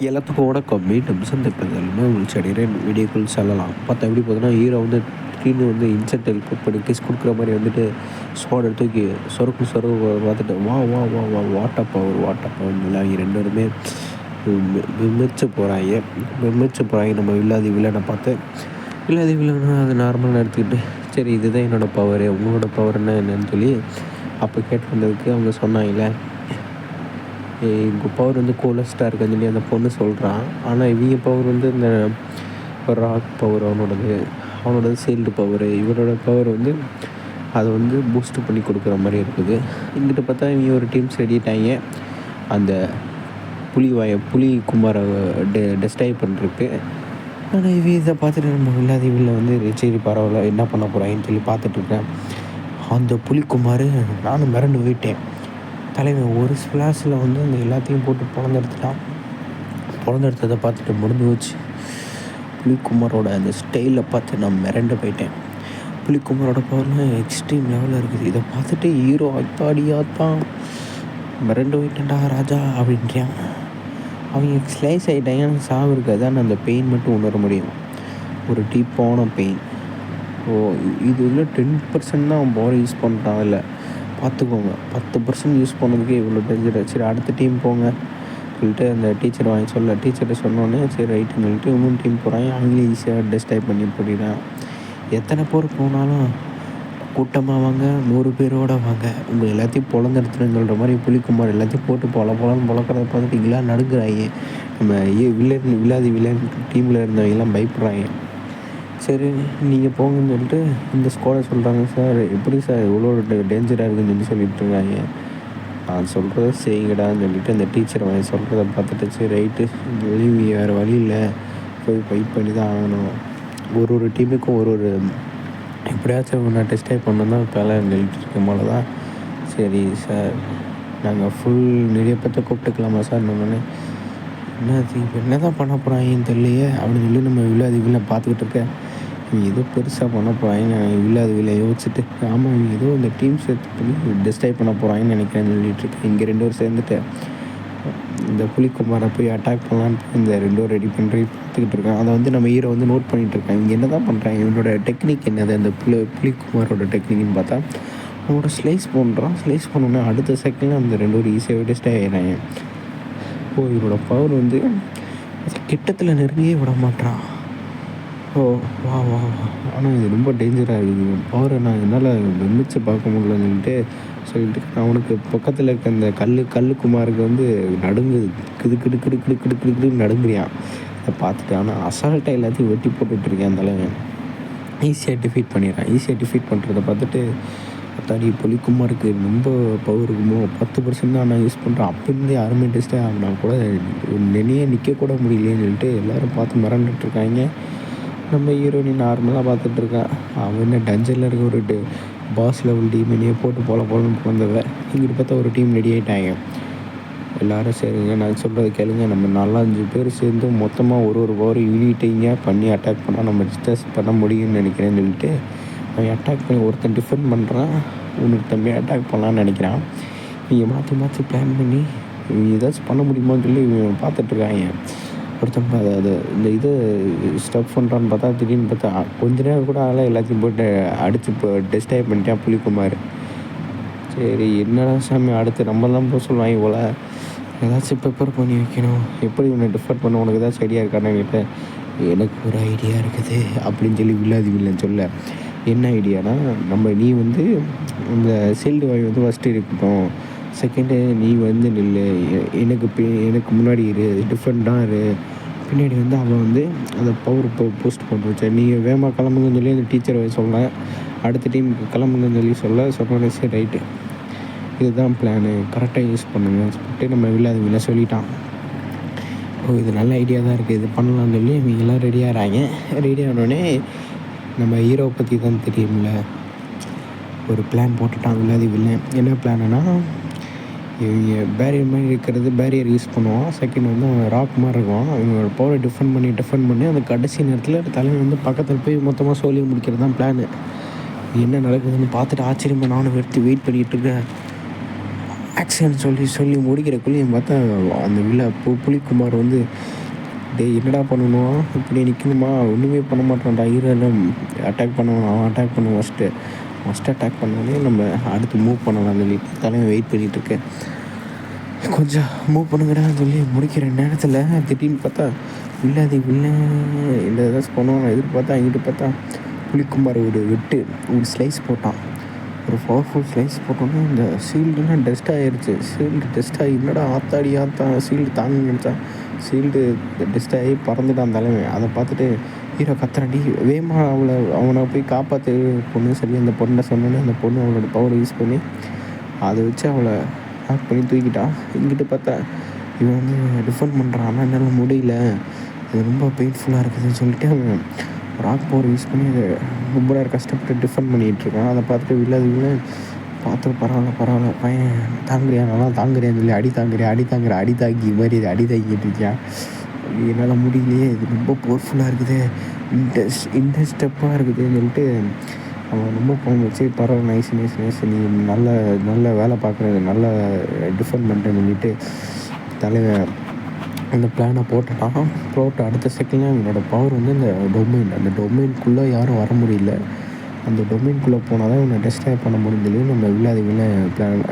எல்லாத்துக்கும் வணக்கம் மீண்டும் சந்திப்பதிலுமே உங்கள் செடியிறேன் வீடியோக்குள் செல்லலாம். பார்த்தா எப்படி போகுதுன்னா ஹீரோ வந்து திடீர்னு வந்து இன்சென்ட் ரிப்போர்ட் பண்ணி கிஸ் கொடுக்குற மாதிரி வந்துட்டு ஸ்வாடை தூக்கி சொருக்கு சொருக்கு பார்த்துட்டு வா வா வா வா வாட்டா பவர் வாட்டா பவர் அவங்க ரெண்டு பேருமே விமிச்சு போகிறாங்க விமிச்சு போகிறாங்க நம்ம வில்லாதி வில்லனை பார்த்து வில்லாதி வில்லனை அது நார்மலாக எடுத்துக்கிட்டு சரி இதுதான் என்னோடய பவர் உங்களோட பவர் என்ன என்னன்னு சொல்லி அப்போ கேட்டு வந்ததுக்கு அவங்க சொன்னாங்களே எங்கள் பவர் வந்து கூலஸ்ட்டாக இருக்குன்னு சொல்லி அந்த பொண்ணு சொல்கிறான் ஆனால் இவங்க பவர் வந்து இந்த ராக் பவர் அவனோடது அவனோடது சீல்டு பவர் இவரோட பவர் வந்து அதை வந்து பூஸ்ட் பண்ணி கொடுக்குற மாதிரி இருக்குது. இங்கிட்ட பார்த்தா இவங்க ஒரு டீம்ஸ் செடிட்டாங்க அந்த புலி வாய புலி குமாரை டெ டெஸ்டாய் பண்ணுறதுக்கு ஆனால் இவ இதை பார்த்துட்டு நம்ம இல்லாத இவ்வளோ வந்து சரி பரவாயில்ல என்ன பண்ண போகிறாங்கன்னு சொல்லி பார்த்துட்ருக்கேன் அந்த புலிக்குமார் நானும் மிரண்டு போயிட்டேன். தலைவன் ஒரு ஸ்பிளாஷில் வந்து அந்த எல்லாத்தையும் போட்டு பிறந்தெடுத்துட்டான் பிறந்தெடுத்ததை பார்த்துட்டு முடிஞ்சு போச்சு. புலிக்குமாரோட அந்த ஸ்டைலை பார்த்து நான் மிரண்டு போயிட்டேன். புலிக்குமாரோட பவர்லாம் எக்ஸ்ட்ரீம் லெவலில் இருக்குது. இதை பார்த்துட்டு ஹீரோ அத்தாடியாத்தான் மிரண்டு போயிட்டேன்டா ராஜா அப்படின்றான். அவங்க ஸ்லைஸ் ஆகிட்டாங்க எனக்கு சாவு இருக்காது ஆனால் அந்த பெயின் மட்டும் உணர முடியும். ஒரு டீப்பான பெயின் ஓ இது உள்ள டென் பர்சன்ட் தான் அவன் பவர் யூஸ் பண்ணுறான் இல்லை பார்த்துக்கோங்க. பத்து பர்சன்ட் யூஸ் பண்ணதுக்கே இவ்வளோ டேஞ்சர் சரி அடுத்த டீம் போங்க. சொல்லிட்டு அந்த டீச்சர் வாங்கி சொல்ல. டீச்சர்கிட்ட சொன்னோன்னே சரி ரைட்டுன்னு சொல்லிட்டு இன்னும் டீம் போகிறாங்க அவங்களே ஈஸியாக டெஸ்டைப் பண்ணி போயிடுறான். எத்தனை பேர் போனாலும் கூட்டமாக வாங்க நூறு பேரோட வாங்க. உங்கள் எல்லாத்தையும் பொழந்தெடுத்துருங்கிற மாதிரி புலிக்குமார் எல்லாத்தையும் போட்டு பொல பொலன்னு பொழக்கிறத பார்த்துட்டு இங்கெல்லாம் நடுக்கிறாங்க நம்ம ஏ வில்லன் வில்லாதி வில்லன் டீமில் இருந்தவங்கெல்லாம் பயப்படுறாங்க. சரி நீங்கள் போங்கன்னு சொல்லிட்டு இந்த ஸ்குவாடை சொல்கிறாங்க சார் எப்படி சார் இவ்வளோ டேஞ்சராக இருக்குன்னு சொல்லி சொல்லிட்டு இருக்காங்க. நான் சொல்கிறத செய்யுங்கடான்னு சொல்லிட்டு அந்த டீச்சர் வாங்கி சொல்கிறத பார்த்துட்டு சரி ரைட்டு வெளியே வேறு வழி இல்லை. போய் ஃபைட் பண்ணி தான் ஆகணும். ஒரு ஒரு டீமுக்கும் ஒரு ஒரு எப்படியாச்சும் நான் டெஸ்டே பண்ணணும் தான் இப்போ எல்லாம் எழுதிட்டு போல தான். சரி சார். நாங்கள் ஃபுல் நிறைய பேர்த்த கூப்பிட்டுக்கலாமா சார் நம்ம என்ன இப்போ என்ன தான் பண்ண போகிறாங்கன்னு தெரியலையே. அப்படின்னு சொல்லி நம்ம வில்லாதி வில்ல பார்த்துக்கிட்டு இருக்கேன் இவங்க ஏதோ பெருசாக பண்ண போகிறாங்கன்னு நான் அது வில்ல யோசிச்சுட்டு. ஆமாம் இவங்க ஏதோ இந்த டீம் சேர்த்து பண்ணி டிஸ்டைப் பண்ண போகிறாங்கன்னு நினைக்கிறேன்னு சொல்லிட்டு இங்கே ரெண்டு பேரும் சேர்ந்துட்டு இந்த புலிக்குமாரை போய் அட்டாக் பண்ணலான்னு இந்த ரெண்டு பேரும் ரெடி பண்ணி பார்த்துக்கிட்டு இருக்கான் அதை வந்து நம்ம ஹீரோ வந்து நோட் பண்ணிகிட்டு இருக்கான். என்ன தான் பண்ணுறாங்க இவனோட டெக்னிக் என்னது? அந்த புலி புலிக்குமாரோட டெக்னிக்னு பார்த்தா அவனோட ஸ்லைஸ் பண்ணுறான் ஸ்லைஸ் பண்ணோன்னே அடுத்த செகண்டில் அந்த ரெண்டு பேரும் ஈஸியாக டெஸ்ட் ஆகிடுறாங்க ஓ இவரோட பவர் வந்து கிட்டத்தில் நெருங்கியே விட மாட்டான் ஓ வா வா வா. ஆனால் இது ரொம்ப டேஞ்சராக இருக்குது பவரை நான் என்னால் நிமிச்சு பார்க்க முடியலன்னுட்டு சொல்லிட்டு நான் அவனுக்கு பக்கத்தில் இருக்க அந்த கல் கல்லுக்குமாருக்கு வந்து நடுங்கு கிடு கிடு கிடு கிடு கிடு கிடு கிடு நடுங்குறியான் இதை பார்த்துட்டு ஆனால் அசால்ட்டாக எல்லாத்தையும் வெட்டி போட்டுட்டு இருக்கேன் அந்த தலைவன் ஈஸியாக டிஃபீட் பண்ணிடுறான். ஈஸியாக டிஃபீட் பண்ணுறத பார்த்துட்டு அத்தாடி புலிக்குமாருக்கு ரொம்ப பவர் இருக்குமோ பத்து பர்சன்ட் தான் நான் யூஸ் பண்ணுறேன் அப்போருந்தே யாருமே டெஸ்ட்டே நான் கூட நினையே நிற்கக்கூட முடியலன்னு முடியலையேன்னு சொல்லிட்டு எல்லோரும் பார்த்து மிரண்டுட்டுருக்காங்க நம்ம ஹீரோயினி நார்மலாக பார்த்துட்டு இருக்கான் அவன் என்ன டஞ்சனில் இருக்க ஒரு டு பாஸ் லெவல் டீமினையே போட்டு போல போலன்னு பிறந்தவ இங்கிட்டு பார்த்தா ஒரு டீம் ரெடி ஆகிட்டாங்க எல்லாரும் சரிங்க நான் சொல்கிறது கேளுங்க. நம்ம நாலஞ்சு பேர் சேர்ந்து மொத்தமாக ஒரு ஒரு பவர் யூனிட்டிங்க பண்ணி அட்டாக் பண்ணால் நம்ம டிஸ்டர்ஸ் பண்ண முடியும்னு நினைக்கிறேன்னு சொல்லிட்டு அவன் அட்டாக் பண்ணி ஒருத்தன் டிஃபெண்ட் பண்ணுறான் உனக்கு தம்பி அட்டாக் பண்ணலான்னு நினைக்கிறான். இவங்க மாற்றி மாற்றி பிளான் பண்ணி இவங்க ஏதாச்சும் பண்ண முடியுமான்னு சொல்லி இவன் பார்த்துட்ருக்காங்க ஒருத்தன் அது இந்த இது ஸ்டப் பண்ணுறான்னு பார்த்தா திடீர்னு பார்த்தா கொஞ்ச நேரம் கூட ஆகல எல்லாத்தையும் போட்டு அடித்து இப்போ டெஸ்டாய் பண்ணிட்டான் புளிக்குமார் சரி என்னடா சாமி அடுத்து நம்ம தான் போக சொல்லுவாங்க போல். ஏதாச்சும் ப்ரிப்பேர் பண்ணி வைக்கணும். எப்படி உன்னை டிஃபர் பண்ண உனக்கு ஏதாச்சும் ஐடியா இருக்கான்னு கேட்டேன். எனக்கு ஒரு ஐடியா இருக்குது. அப்படின்னு சொல்லி வில்லாதி வில்லன் சொல்ல என்ன ஐடியானா நம்ம நீ வந்து இந்த சீல்டு வாய் வந்து ஃபஸ்ட்டு இருக்கட்டும். செகண்டு நீ வந்து நில்லு. எனக்கு பி- எனக்கு முன்னாடி இரு. டிஃப்ரெண்ட்டாக இரு. பின்னாடி வந்து அவன் வந்து அந்த பவர் போ போஸ்ட் போட்டு வச்சா. நீங்கள் வேகமாக கிளம்புங்கன்னு சொல்லி அந்த டீச்சரை சொல்ல. அடுத்த டீமுக்கு கிளம்புங்கன்னு சொல்லி சொல்ல சொன்னோடனே சரி ரைட்டு இதுதான் பிளானு கரெக்டாக யூஸ் பண்ணுங்கன்னு சொல்லிட்டு நம்ம வில்லாதவங்கள சொல்லிட்டான். ஓ இது நல்ல ஐடியா தான் இருக்குது இது பண்ணலாம்னு சொல்லி இவங்க எல்லாம் ரெடி ஆகிறாங்க ரெடி ஆனோடனே நம்ம ஹீரோவை பற்றி தான் தெரியும்ல. ஒரு பிளான் போட்டுட்டான். வில்லாதி வில்லன் என்ன பிளான்னா இவங்க பேரியர் மாதிரி இருக்கிறது பேரியர் யூஸ் பண்ணுவான். செகண்ட் வந்து அவன் ராக் மாதிரி இருக்கும். இவங்களோட பவரை டிஃபெண்ட் பண்ணி டிஃபெண்ட் பண்ணி அந்த கடைசி நேரத்தில் தலைவன் வந்து பக்கத்தில் போய் மொத்தமாக சொல்லி முடிக்கிறது தான் பிளானு என்ன நடக்குதுன்னு பார்த்துட்டு ஆச்சரியமாக நானும் எடுத்து வெயிட் பண்ணிகிட்டு இருக்கேன். ஆக்சிடென்ட் சொல்லி சொல்லி முடிக்கிறக்குள்ளேயும் பார்த்தா அந்த விழா பு புலிக்குமார் வந்து டே என்னடா பண்ணணும்? இப்படி நிற்கணுமா ஒன்றுமே பண்ண மாட்டான்டா. ஹீரோலாம் அட்டாக் பண்ணுவான். அவன் அட்டாக் பண்ணுவான் ஃபஸ்ட்டு ஃபஸ்ட்டு அட்டாக் பண்ணோடனே நம்ம அடுத்து மூவ் பண்ணலாம் சொல்லி தலைவன் வெயிட் பண்ணிகிட்ருக்கேன் கொஞ்சம் மூவ் பண்ணுங்கடா சொல்லி முடிக்கிற நேரத்தில் திடீர்னு பார்த்தா இல்லை அது இல்லை. இந்த ஏதாச்சும் பண்ணுவான் எதிர்பார்த்தா எங்கிட்ட பார்த்தா புலிக்குமார் ஒரு வெட்டு ஒரு ஸ்லைஸ் போட்டான். ஒரு பவர்ஃபுல் ஸ்லைஸ் போட்டோன்னே இந்த ஷீல்டுலாம் டெஸ்ட் ஆகிருச்சு ஷீல்டு டெஸ்ட் ஆகி என்னடா ஆத்தாடி ஆத்தா ஷீல்டு தாங்க நினச்சா ஷீல்டு டெஸ்ட் ஆகி பறந்துட்டான் தலைமை. அதை பார்த்துட்டு ஹீரோ கத்துறாண்டி வேமா அவளை அவனை போய் காப்பாற்று பொண்ணு சொல்லி அந்த பொண்ணை சொன்னோன்னே அந்த பொண்ணு அவளோட பவரை யூஸ் பண்ணி அதை வச்சு அவளை ஹேக் பண்ணி தூக்கிட்டான் இங்கிட்டு பார்த்தா இவன் வந்து டிஃபெண்ட் பண்ணுறான் ஆனால் என்னால் முடியல. இது ரொம்ப பெயின்ஃபுல்லாக இருக்குதுன்னு சொல்லிட்டு அவன் ராக் பவர் யூஸ் பண்ணி அதை ரொம்ப நேரம் கஷ்டப்பட்டு டிஃபெண்ட் பண்ணிகிட்ருக்கான் அதை பார்த்துட்டு இல்லாதவங்களே பார்த்து பரவாயில்ல பரவாயில்ல. பையன் தாங்குறியா? நல்லா தாங்குறியான்னு சொல்லி அடி தாங்குறியா? அடி தாங்குற அடி தாங்கி மாதிரி அடி தாங்கிட்டு இருக்கியான் என்னால் முடியலையே இது ரொம்ப பவர்ஃபுல்லாக இருக்குது. இன்ட்ரெஸ்ட் இன்ட்ரெஸ்டப்பாக இருக்குதுன்னு சொல்லிட்டு அவன் ரொம்ப பணம் வச்சு பரவாயில்ல நைஸ் நைஸ் நைஸ் நீ நல்ல நல்ல வேலை பார்க்குறது நல்ல டிஃபெண்ட் பண்ணுறேன்னு சொல்லிட்டு தலைவன் அந்த பிளானை போட்டுட்டான். போட்டு அடுத்த செகண்ட்ல என்னோடய பவர் வந்து இந்த டொமைன் அந்த டொமைனுக்குள்ளே யாரும் வர முடியல. அந்த டொமைன்குள்ளே போனால் தான் இவனை டெஸ்ட்ராய் பண்ண முடிஞ்சது நம்ம வில்லாதவங்கள பிளான்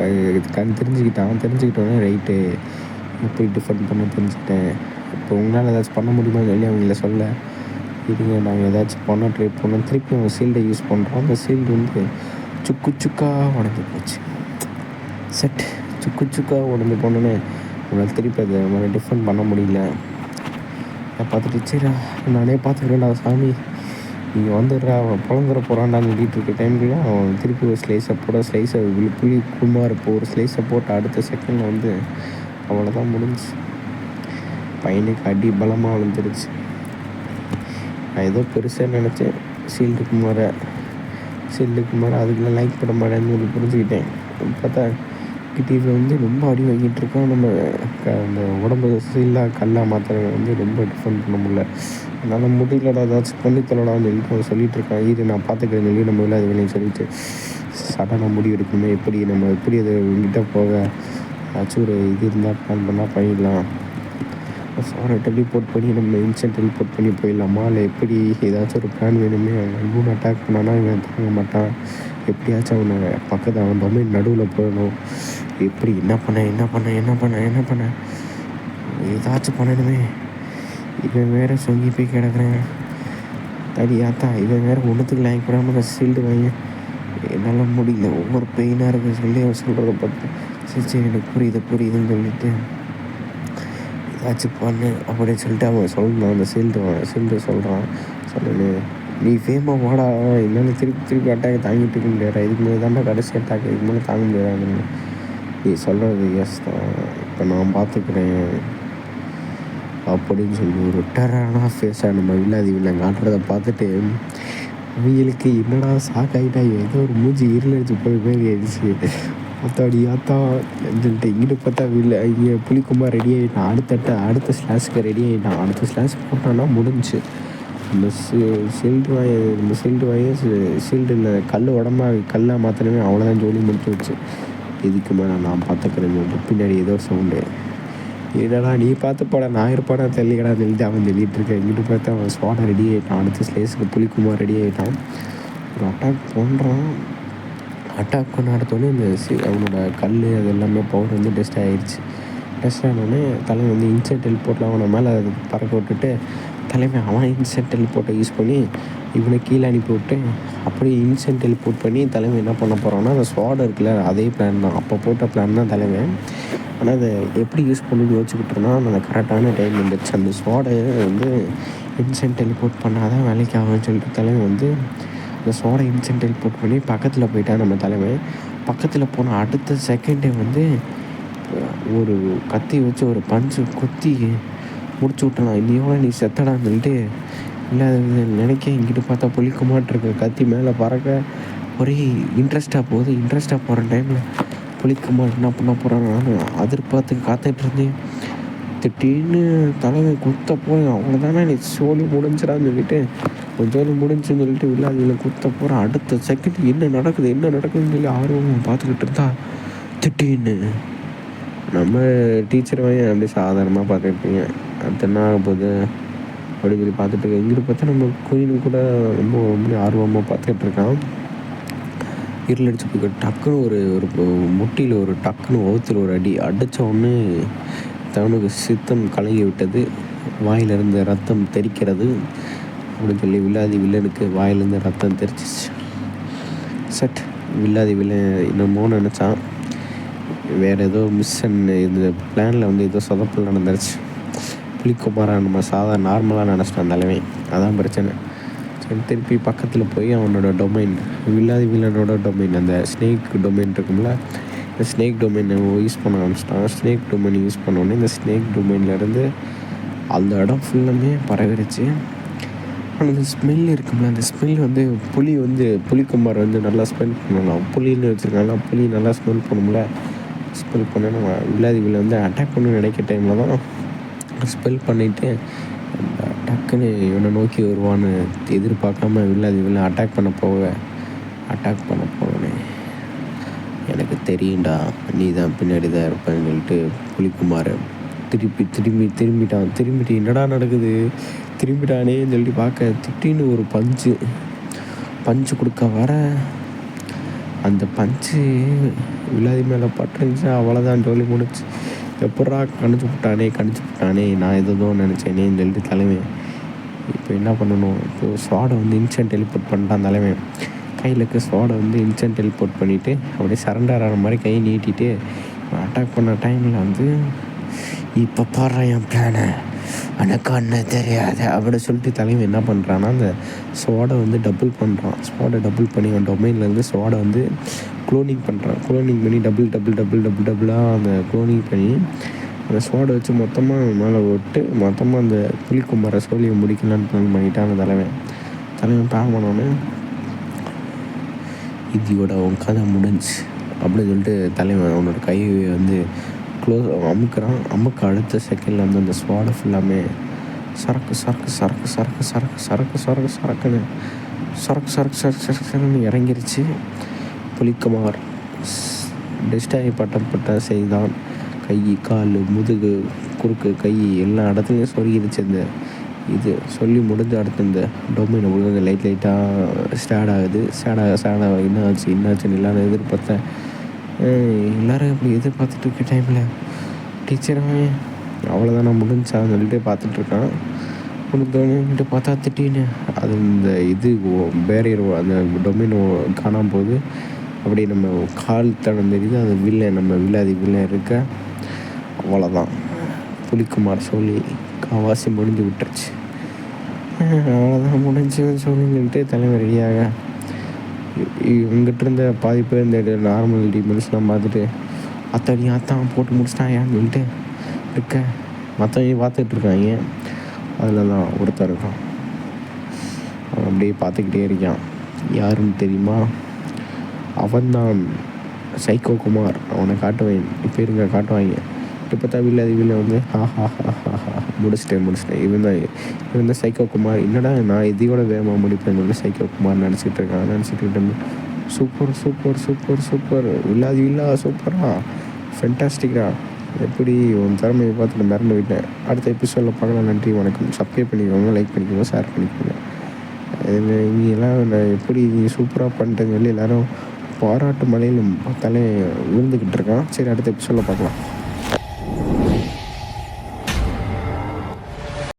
கண் தெரிஞ்சுக்கிட்டான். தெரிஞ்சுக்கிட்டோன்னே ரைட்டு எப்படி டிஃபெண்ட் பண்ண தெரிஞ்சுக்கிட்டேன். இப்போ உங்களால் ஏதாச்சும் பண்ண முடியுமான்னு சொல்லி அவங்கள சொல்ல இதுங்க நாங்கள் ஏதாச்சும் பண்ண ட்ரை பண்ணோம். திருப்பி அவங்க சீல்டை யூஸ் பண்ணுறோம் அந்த சீல்டு வந்து சுக்கு சுக்காக உடஞ்சி போச்சு. செட் சுக்கு சுக்காக உடஞ்சி போனோன்னே உங்களால் திருப்பி அதை மாதிரி டிஃபெண்ட் பண்ண முடியல. நான் பார்த்துட்டு சரிடா நானே பார்த்துக்கிறேன்டா சாமி. நீங்கள் வந்துடுறா அவன் புலந்துட போகிறான்டான்னு சொல்லிட்டு இருக்க டைமுக்கு அவன் திருப்பி ஒரு ஸ்லைஸை போட ஸ்லைஸை புளி குமார் இப்போ ஒரு ஸ்லைஸை போட்டு அடுத்த செகண்டில் வந்து அவ்வளோதான் முடிஞ்சுச்சு. பையனுக்கு அடி பலமாக விழுந்துருச்சு. நான் ஏதோ பெருசாக நினச்சேன். சீல்டு குமாரை சீல்டு குமார அதுக்கெல்லாம் லைக் பண்ண மாட்டேன்னு சொல்லி புரிஞ்சுக்கிட்டேன். பார்த்தா கிட்டீவில் வந்து ரொம்ப அடி வாங்கிட்டு இருக்கோம் நம்ம க அந்த உடம்பு சீலாக கல்லாக மாத்திரை வந்து ரொம்ப டிஃபெண்ட் பண்ண முடியல. அதனால் முடியலடா ஏதாச்சும் பண்ணி தொல்லடான்னு சொல்லிட்டு சொல்லிட்டு இருக்கான். இது நான் பார்த்துக்கிறேன் சொல்லி நம்ம இல்லை அது வேலையும் சொல்லிட்டு சடனாக முடிவு எடுக்கணுமே எப்படி நம்ம எப்படி அதை கிட்ட போக ஏதாச்சும் ஒரு இது இருந்தால் பிளான் பண்ணால் பண்ணிடலாம். சாரை டெலிபோர்ட் பண்ணி நம்ம இன்சென்ட் டெலிபோர்ட் பண்ணி போயிடலாமா? இல்லை எப்படி ஏதாச்சும் ஒரு பிளான் வேணுமே? அவன் அன்புன்னு அட்டாக் பண்ணானா இவன் தாங்க மாட்டான்? எப்படியாச்சும் அவனை பக்கத்தில் அவன் டொமைன் நடுவில் போயிடணும் எப்படி என்ன பண்ண என்ன பண்ண என்ன பண்ண என்ன பண்ண? ஏதாச்சும் பண்ணணுமே. இவன் வேற சொங்கி போய் கிடக்குறேன். தடியாத்தா இவன் வேற ஒன்றுத்துக்கு லைக் போடாமல் நான் சீல்டு வாங்க என்னால் முடியல. ஒவ்வொரு பெயினாக இருக்குன்னு சொல்லி அவன் சொல்கிறத பார்த்து சரி சரி எனக்கு புரியுது புரியுதுன்னு சொல்லிட்டு ஏதாச்சும் பண்ணு அப்படின்னு சொல்லிட்டு அவன் சொல்லணும் அந்த சீல்டு சீல்டு சொல்கிறான் சொல்லு நீ ஃபேமாக போடா. என்னால் திருப்பி திருப்பி அட்டாக் தாங்கிட்டு இருக்க முடியாதா இதுக்கு மேலே தாண்டா கடைசி அட்டாக் இதுக்கு மேலே தாங்க முடியாது நீ சொல்கிறது எஸ் தான். இப்போ நான் பார்த்துக்கிறேன். அப்படின்னு சொல்லி ஒரு டெரரான ஃபேஸாக நம்ம வில்லாதி வில்லன் காட்டுறதை பார்த்துட்டு அவங்களுக்கு என்னடா சாக்காயிட்டா ஏதோ ஒரு மூஞ்சி இருளடிச்சு போய் போய் ஆயிடுச்சு ஆத்தாடி ஆத்தா சொல்லிட்டு இங்கிட்டு பார்த்தா இல்லை இங்கே புளிக்குமா ரெடி ஆகிட்டான் அடுத்த அடுத்த ஸ்லாஸ்க்கு ரெடி ஆகிட்டான் அடுத்த ஸ்லாஸ் போட்டான்னா முடிஞ்சு. இந்த சீல்டு வாய இந்த ஷீல்டு வாய இல்லை கல் உடம்பா கல்லாக மாத்திரமே அவ்வளோதான் ஜோலி முடிச்சு வச்சு. இதுக்கு மேலே நான் பார்த்துக்கிறேன் பின்னாடி ஏதோ சவுண்டு என்னடா நீ பார்த்து போட நான் இருப்பாடா தெரியலடா சொல்லிட்டு அவன் தெளிட்டு இருக்கேன். இங்கிட்டு பார்த்தா அவன் ஸ்பாட்டை ரெடி ஆகிட்டான் அடுத்த ஸ்லேஸுக்கு புளிக்குமா ரெடி ஆகிட்டான் ஒரு அட்டாக் பண்ணுறான் அட்டாக் பண்ண அடுத்தோடனே இந்த சி அவனோட கல் அது எல்லாமே பவர் வந்து டெஸ்ட் ஆகிடுச்சு டெஸ்ட் ஆனோடனே தலைவன் வந்து இன்சென்ட் டெலிபோர்ட்டில் அவனை மேலே பறக்க விட்டுட்டு தலைவன் அவன் இன்சென்ட் டெலிபோர்ட்டை யூஸ் பண்ணி இவனை கீழே அனுப்பி விட்டு அப்படியே இன்சென்ட் டெலிபோர்ட் பண்ணி தலைவன் என்ன பண்ண போகிறான்னா அந்த ஸ்வாட் இருக்குல்ல அதே பிளான் தான். அப்போ போட்ட பிளான் தான் தலைவன் ஆனால் அதை எப்படி யூஸ் பண்ணி யோசிச்சுக்கிட்டோம்னா அந்த கரெக்டான டைம் வந்துடுச்சு அந்த ஸ்வாடை வந்து இன்சென்ட் டெலிபோர்ட் பண்ணால் தான் வேலைக்கு ஆகும்னு சொல்லிட்டு தலைவன் வந்து இந்த சோடை இன்சென்ட் போட்டு பண்ணி பக்கத்தில் போயிட்டான் நம்ம தலைமை. பக்கத்தில் போன அடுத்த செகண்டே வந்து ஒரு கத்தி வச்சு ஒரு பஞ்சு குத்தி முடிச்சு விட்டலாம் இன்னையோட நீ செத்தடான்னு சொல்லிட்டு இல்லை அது நினைக்க இங்கிட்டு பார்த்தா புளிக்குமாட்டிருக்கு கத்தி மேலே பறக்க ஒரே இன்ட்ரெஸ்ட்டாக போகுது. இன்ட்ரெஸ்ட்டாக போகிற டைமில் புளிக்குமா என்ன பண்ண போகிறான்னு நான் எதிர்பார்த்து காத்துட்டு இருந்தேன். திடீர்னு குத்த போய் அவ்வளோதானே நீ சோழி முடிஞ்சிடான்னு சொல்லிட்டு ஒரு முடிஞ்சுன்னு சொல்லிட்டு வில்லாதியில் குத்த போகிற அடுத்த செகண்ட் என்ன நடக்குது என்ன நடக்குதுன்னு சொல்லி ஆர்வமாக பார்த்துக்கிட்டு இருந்தா திட்டின்னு நம்ம டீச்சர் வாங்கி அப்படியே சாதாரணமாக பார்த்துருப்பீங்க அடுத்து என்ன ஆக போகுது அப்படின்னு சொல்லி பார்த்துட்டு இருக்கேன் இங்கிட்டு பார்த்தா நம்ம குயினும் கூட ரொம்ப ரொம்ப ஆர்வமாக பார்த்துக்கிட்டு இருக்கான். இருள் அடிச்சு போய் டக்குன்னு ஒரு ஒரு முட்டியில் ஒரு டக்குன்னு ஒவ்வொருத்தர் ஒரு அடி அடித்த உடனே தவனுக்கு சித்தம் கலங்கி விட்டது. வாயிலிருந்து ரத்தம் தெறிக்கிறது. அப்படின்னு சொல்லி வில்லாதி வில்லனுக்கு வாயிலேருந்து ரத்தம் தெரிச்சிச்சு சட். வில்லாதி வில்லன் என்னமோ நினச்சான். வேறு ஏதோ மிஷன் இந்த பிளானில் வந்து ஏதோ சொதப்பல் நடந்துருச்சு. புளிக்குமாரா நம்ம சாதா நார்மலாக நினச்சிட்டோம் தலைவன். அதான் பிரச்சனை. சரி திருப்பி பக்கத்தில் போய் அவனோட டொமைன் வில்லாதி வில்லனோட டொமைன் அந்த ஸ்னேக் டொமைன் இருக்கும்ல இந்த ஸ்னேக் டொமைனை யூஸ் பண்ண ஆரம்பிச்சிட்டான். ஸ்னேக் டொமைன் யூஸ் பண்ணோடனே இந்த ஸ்னேக் டொமைன்லேருந்து அந்த இடம் ஃபுல்லாமே பரவிடுச்சு. அந்த ஸ்மெல் இருக்கும்ல அந்த ஸ்மெல் வந்து புளி வந்து புளிக்குமார் வந்து நல்லா ஸ்மெல் பண்ணலாம் புளின்னு வச்சுருக்காங்களா புளி நல்லா ஸ்மெல் பண்ணும்ல. ஸ்மெல் பண்ண நம்ம வில்லாதி வந்து அட்டாக் பண்ணணும்னு நினைக்கிற டைமில் தான் ஸ்பெல் பண்ணிவிட்டு டக்குன்னு இவனை நோக்கி வருவான்னு எதிர்பார்க்காம வில்லாதி அட்டாக் பண்ண போக அட்டாக் பண்ண போவேன் எனக்கு தெரியும்டா நீ தான் பின்னாடி தான் இருப்பேன்னு சொல்லிட்டு புளிக்குமார் திருப்பி திரும்பி திரும்பிட்டான். திரும்பிட்டு என்னடா நடக்குது? திரும்பிட்டானேன்னு சொல்லி பார்க்க திட்டின்னு ஒரு பஞ்சு. பஞ்சு கொடுக்க வர. அந்த பஞ்சு விளாதி மேலே பட்டுருந்துச்சு? அவ்வளோதான் ஜோலி முடிச்சு. எப்படா கணிச்சு விட்டானே கணிச்சு விட்டானே நான் எதோ நினச்சேனேன்னு சொல்லிட்டு தலைமை. இப்போ என்ன பண்ணணும்? இப்போ சுவாடை வந்து இன்ஸ்டன்ட் டெலிபோர்ட் பண்ணிட்டான் தலைமை. கையில் இருக்க ஸ்வாடை வந்து இன்ஸ்டன்ட் டெலிபோர்ட் பண்ணிவிட்டு அப்படியே சரண்டர் ஆகிற மாதிரி கையை நீட்டிட்டு அட்டாக் பண்ண டைமில் வந்து இப்போ பாடுற என் பிளானை எனக்கு அண்ணன் தெரியாது. அப்படி சொல்லிட்டு தலைவன் என்ன பண்ணுறான்னா அந்த ஸ்வாடை வந்து டபுள் பண்ணுறான் ஸ்வாடை டபுள் பண்ணி அவன் டொமைன்லேருந்து ஸ்வாடை வந்து குளோனிங் பண்ணுறான் குளோனிங் பண்ணி டபுள் டபுள் டபுள் டபுள் டபுளாக அந்த குளோனிங் பண்ணி அந்த ஸ்வாடை வச்சு மொத்தமாக மேலே விட்டு மொத்தமாக அந்த புலிக்குமார சோழியை முடிக்கலான்னு பிளான் பண்ணிட்டான் அந்த தலைவன். தலைவன் பிளான் பண்ணோன்னே இதோட அவன் கதை முடிஞ்சு. அப்படின்னு சொல்லிட்டு தலைவன் அவனோட கையை வந்து க்ளோஸ் அமுக்குறான். அமுக்க அடுத்த செகண்டில் வந்து அந்த ஸ்வாடை ஃபுல்லாமே சரக்கு சரக்கு சரக்கு சரக்கு சரக்கு சரக்கு சரக்கு சரக்குன்னு சரக்கு சரக்கு சரக்கு சரக்கு சரக்குன்னு இறங்கிருச்சு. புலிக்குமார் டிஸ்டாய் பட்டம் பட்ட செய்தான். கை கால் முதுகு குறுக்கு கை எல்லா இடத்துலையும் சொருகிருச்சு அந்த இது. சொல்லி முடிஞ்ச அடுத்து இந்த டொமைன் விழுந்து லைட் லைட்டாக ஸ்டார்ட் ஆகுது. ஸ்டார்ட் ஆக ஸ்டார்ட் ஆக என்ன ஆச்சு என்ன ஆச்சுன்னு எல்லாரும் எதிர்பார்த்தேன் எல்லோரும் இப்படி எதிர்பார்த்துட்டு இருக்க டைமில் டீச்சராக அவ்வளோதான் நான் முடிஞ்சான்னு சொல்லிட்டு பார்த்துட்ருக்கான் முடிஞ்சோடனே பார்த்தா திட்டின்னு. அது இந்த இது பேரியர் அந்த டொமினோ காணாமல் போகுது அப்படியே நம்ம கால் தடம் தெரியுது. அந்த வில்ல நம்ம வில்லாதி வில்ல இருக்க. அவ்வளோதான் புலிக்குமார் சொல்லி காவாசி முடிஞ்சு விட்டுருச்சு. அவ்வளோதான் முடிஞ்சுன்னு சொல்லிட்டு தலைவர் ரெடியாக இங்கிட்ட இருந்த பாதி பேர் இந்த நார்மல் டீமன்ஸ்லாம் பார்த்துட்டு அத்தடி அத்தான் போட்டு முடிச்சிட்டான் ஏன்னு சொல்லிட்டு இருக்க. மற்றவங்க பார்த்துட்டு இருக்காங்க. அதில் தான் ஒருத்தர் இருக்கான். அவன் அப்படியே பார்த்துக்கிட்டே இருக்கான். யாருன்னு தெரியுமா? அவன்தான். சைக்கோ குமார். அவனை காட்டுவேன். இப்போ இருங்க காட்டுவாங்க. இப்போ பார்த்தா வில்லாதி வந்து ஹா ஹா ஹா ஹா ஹா முடிச்சிட்டேன் முடிச்சிட்டேன். இவன் தான் இவன் தான் சைக்கோ குமார். என்னடா நான் இதையோட வேகமாக முடிப்பேன் சொல்லி சைக்கோ குமார் நினச்சிட்டு இருக்கான். நினச்சிட்டு சூப்பர் சூப்பர் சூப்பர் சூப்பர். வில்லாதி வில்லா சூப்பரா. ஃபென்டாஸ்டிக்டா எப்படி உன் திறமையை பார்த்துட்டு மிரண்டு விட்டேன். அடுத்த எபிசோடில் பார்க்கலாம். நன்றி வணக்கம். சப்ஸ்கிரைப் பண்ணிக்கோங்க லைக் பண்ணிக்கோங்க ஷேர் பண்ணிக்கோங்க. இவங்க எல்லாம் நான் எப்படி நீ சூப்பராக பண்ணிட்டேன்னு சொல்லி எல்லோரும் பாராட்டு மலையில் தலை விழுந்துக்கிட்டு இருக்கான். சரி அடுத்த எபிசோடில் பார்க்கலாம்.